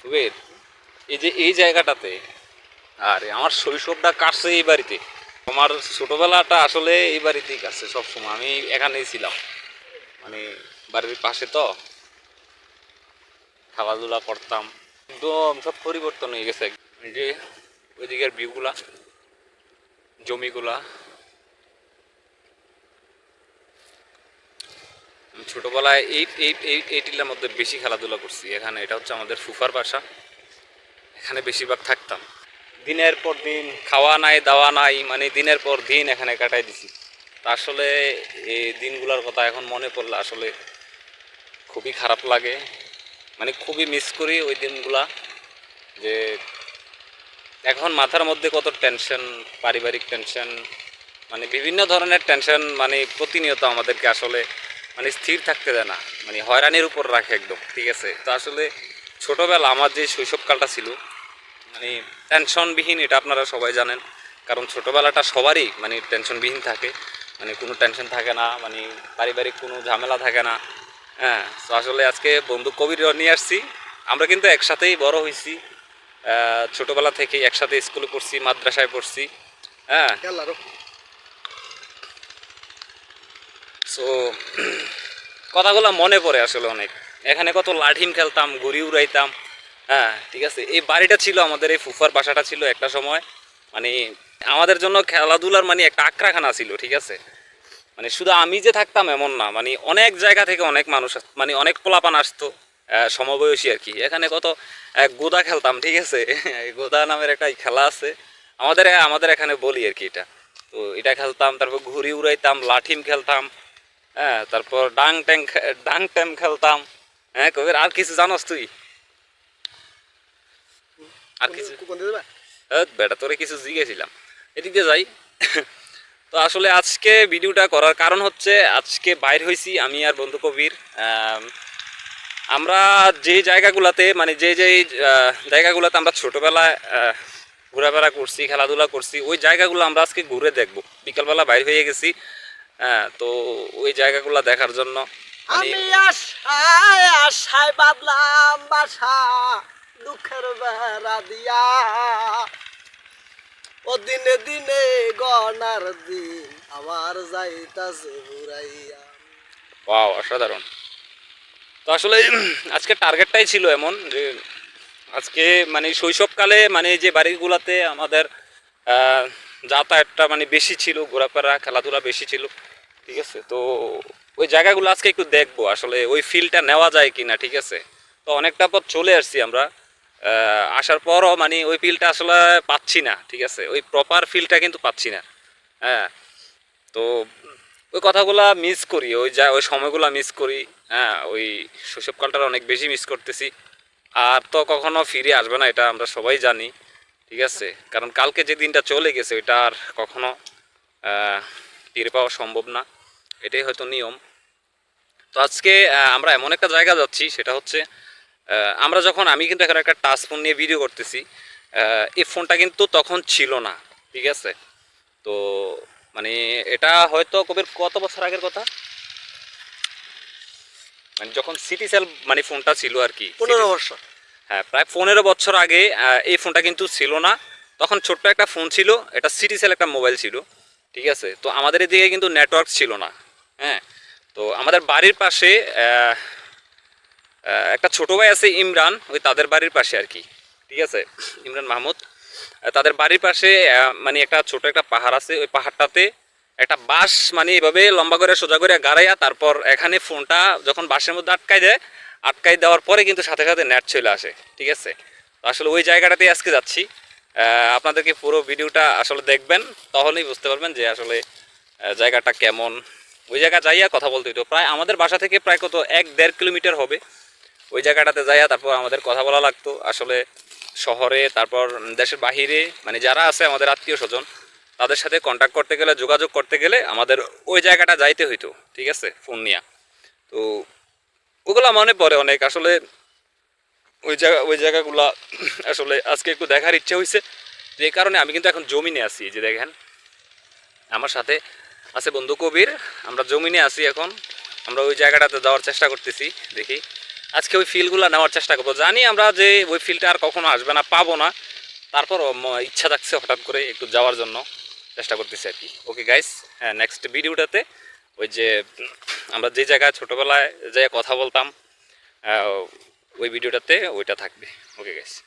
কুবের এই যে এই জায়গাটাতে, আর আমার শৈশবটা কাটছে এই বাড়িতে। আমার ছোটবেলাটা আসলে এই বাড়িতেই কাটছে সবসময়, আমি এখানেই ছিলাম। মানে বাড়ির পাশে তো খেলাধুলা করতাম, একদম সব পরিবর্তন হয়ে গেছে। যে ওইদিকের ভিউগুলা জমিগুলা ছোটবেলায় এইট এইট এইট এই টিলার মধ্যে বেশি খেলাধুলা করছি। এখানে এটা হচ্ছে আমাদের ফুফার বাসা। এখানে বেশিরভাগ থাকতাম। দিনের পর দিন খাওয়া নাই, দাওয়া নাই মানে দিনের পর দিন এখানে কাটাই দিছি। তা আসলে এই দিনগুলোর কথা এখন মনে পড়লে আসলে খুবই খারাপ লাগে। মানে খুবই মিস করি ওই দিনগুলা যে এখন মাথার মধ্যে কত টেনশন পারিবারিক টেনশন মানে বিভিন্ন ধরনের টেনশন মানে প্রতিনিয়ত আমাদেরকে আসলে মানে স্থির থাকতে দেয় না মানে হয়রানির উপর রাখে একদম, ঠিক আছে? তো আসলে ছোটোবেলা আমার যে শৈশবকালটা ছিল মানে টেনশনবিহীন এটা আপনারা সবাই জানেন, কারণ ছোটোবেলাটা সবারই মানে টেনশনবিহীন থাকে মানে কোনো টেনশন থাকে না মানে পারিবারিক কোনো ঝামেলা থাকে না হ্যাঁ? তো আসলে আজকে বন্ধু কবির নিয়ে আসছি, আমরা কিন্তু একসাথেই বড় হয়েছি ছোটোবেলা থেকেই একসাথে স্কুলে পড়ছি মাদ্রাসায় পড়ছি হ্যাঁ? সো কথাগুলো মনে পড়ে আসলে অনেক। এখানে কত লাঠিম খেলতাম, ঘুড়ি উড়াইতাম হ্যাঁ ঠিক আছে? এই বাড়িটা ছিল আমাদের, এই ফুফার বাসাটা ছিল একটা সময়। মানে আমাদের জন্য খেলাধুলার মানে একটা আক্রাখানা ছিল, ঠিক আছে? মানে শুধু আমি যে থাকতাম এমন না মানে অনেক জায়গা থেকে অনেক মানুষ মানে অনেক পোলাপান আসতো সমবয়সী আর কি। এখানে কত গোদা খেলতাম, ঠিক আছে? গোদা নামের একটা খেলা আছে। আমাদের আমাদের এখানে বলি আর কি এটা। তো এটা খেলতাম, তারপর ঘুড়ি উড়াইতাম লাঠিম খেলতাম হ্যাঁ তারপর ডাং ট্যাং ডাং ট্যাম খেলতাম। হ্যাঁ কবির আর কিছু জানোস তুই? আর কিছু বেটা তোরে কিছু জিজ্ঞেছিলাম এদিক দিয়ে যাই। তো আসলে আজকে ভিডিওটা করার কারণ হচ্ছে আজকে বাইর হয়েছি আমি আর বন্ধু কবির। আমরা যে জায়গাগুলোতে মানে যে যে জায়গাগুলোতে আমরা ছোটোবেলায় ঘোরাফেরা করছি খেলাধুলা করছি ওই জায়গাগুলো আমরা আজকে ঘুরে দেখব। বিকালবেলা বাইর হয়ে গেছি। হ্যাঁ তো ওই জায়গাগুলো দেখার জন্য মানে আমি আশায় আশায় বাদলাম বাসা দুঃখের বেড়া দিয়া। ও দিনে দিনে গনার দিন আমার যাইতাছে ঘুরাইয়া। ওয়াও অসাধারণ। তো আসলে আজকে টার্গেটটাই ছিল এমন যে আজকে মানে শৈশবকালে মানে যে বাড়িগুলোতে আমাদের যাতায়াতটা মানে বেশি ছিল, ঘোরাফেরা, খেলাধুলা বেশি ছিল, ঠিক আছে? তো ওই জায়গাগুলো আজকে একটু দেখব, আসলে ওই ফিলটা নেওয়া যায় কি না ঠিক আছে? তো অনেকটা পথ চলে আসছি আমরা। আসার পরও মানে ওই ফিলটা আসলে পাচ্ছি না, ঠিক আছে? ওই প্রপার ফিলটা কিন্তু পাচ্ছি না হ্যাঁ? তো ওই কথাগুলা মিস করি, ওই যা, ওই সময়গুলো মিস করি হ্যাঁ? ওই শৈশবকালটা অনেক বেশি মিস করতেছি। আর তো কখনো ফিরে আসবে না, এটা আমরা সবাই জানি। ঠিক আছে? কারণ কালকে যে দিনটা চলে গেছে ওইটা আর কখনো ফিরে পাওয়া সম্ভব না। এটাই হয়তো নিয়ম। তো আজকে আমরা এমন একটা জায়গা যাচ্ছি সেটা হচ্ছে আমরা যখন আমি কিন্তু এখন একটা টাচ ফোন নিয়ে ভিডিও করতেছি এই ফোনটা কিন্তু তখন ছিল না ঠিক আছে? তো মানে এটা হয়তো কবির কত বছর আগের কথা? মানে যখন সিটি সেল মানে ফোনটা ছিল আর কি পনেরো বছর। প্রায় পনেরো বছর আগে এই ফোনটা কিন্তু ছিল না। তখন ছোট্ট একটা ফোন ছিল, এটা সিটি সেল একটা মোবাইল ছিল, ঠিক আছে? তো আমাদের এদিকে কিন্তু নেটওয়ার্ক ছিল না হ্যাঁ? তো আমাদের বাড়ির পাশে একটা ছোট ভাই আছে, ইমরান, ওই তাদের বাড়ির পাশে আর কি, ঠিক আছে? ইমরান মাহমুদ। তাদের বাড়ির পাশে মানে একটা ছোট একটা পাহাড় আছে, ওই পাহাড়টাতে একটা বাঁশ মানে এভাবে লম্বা করে সোজা করে গাড়াইয়া তারপর এখানে ফোনটা যখন বাঁশের মধ্যে আটকায় দেয় আটকাই দেওয়ার পরে কিন্তু সাথে সাথে নেট চলে আসে, ঠিক আছে? তো আসলে ওই জায়গাটাতেই আজকে যাচ্ছি। আপনাদেরকে পুরো ভিডিওটা আসলে দেখবেন তাহলেই বুঝতে পারবেন যে আসলে জায়গাটা কেমন। ওই জায়গা যাইয়া কথা বলতে হতো প্রায় আমাদের বাসা থেকে প্রায় কত, এক দেড় কিলোমিটার হবে। ওই জায়গাটাতে যাইয়া তারপর আমাদের কথা বলা লাগতো। আসলে শহরে, তারপর দেশের বাহিরে মানে যারা আছে আমাদের আত্মীয় স্বজন, তাদের সাথে কন্ট্যাক্ট করতে গেলে, যোগাযোগ করতে গেলে আমাদের ওই জায়গাটা যাইতে হইতো, ঠিক আছে, ফোন নিয়ে। তো ওগুলা মনে পড়ে অনেক। আসলে ওই জায়গা, ওই জায়গাগুলা আসলে আজকে একটু দেখার ইচ্ছে হয়েছে যে কারণে আমি কিন্তু এখন জমিনে আছি যে দেখেন। আমার সাথে আছে বন্ধু কবির, আমরা জমিনে আছি এখন। আমরা ওই জায়গাটাতে যাওয়ার চেষ্টা করতেছি, দেখি। আজকে ওই ফিলগুলো নেওয়ার চেষ্টা করব। জানি আমরা যে ওই ফিলটা আর কখনো আসবে না, পাবো না। তারপর ইচ্ছা থাকছে হঠাৎ করে একটু যাওয়ার জন্য চেষ্টা করতেছি আর কি। ওকে গাইস হ্যাঁ নেক্সট ভিডিওটাতে ওই যে আমরা যে জায়গায় ছোটোবেলায় যে কথা বলতাম ওই ভিডিওটাতে ওইটা থাকবে। ওকে গেছে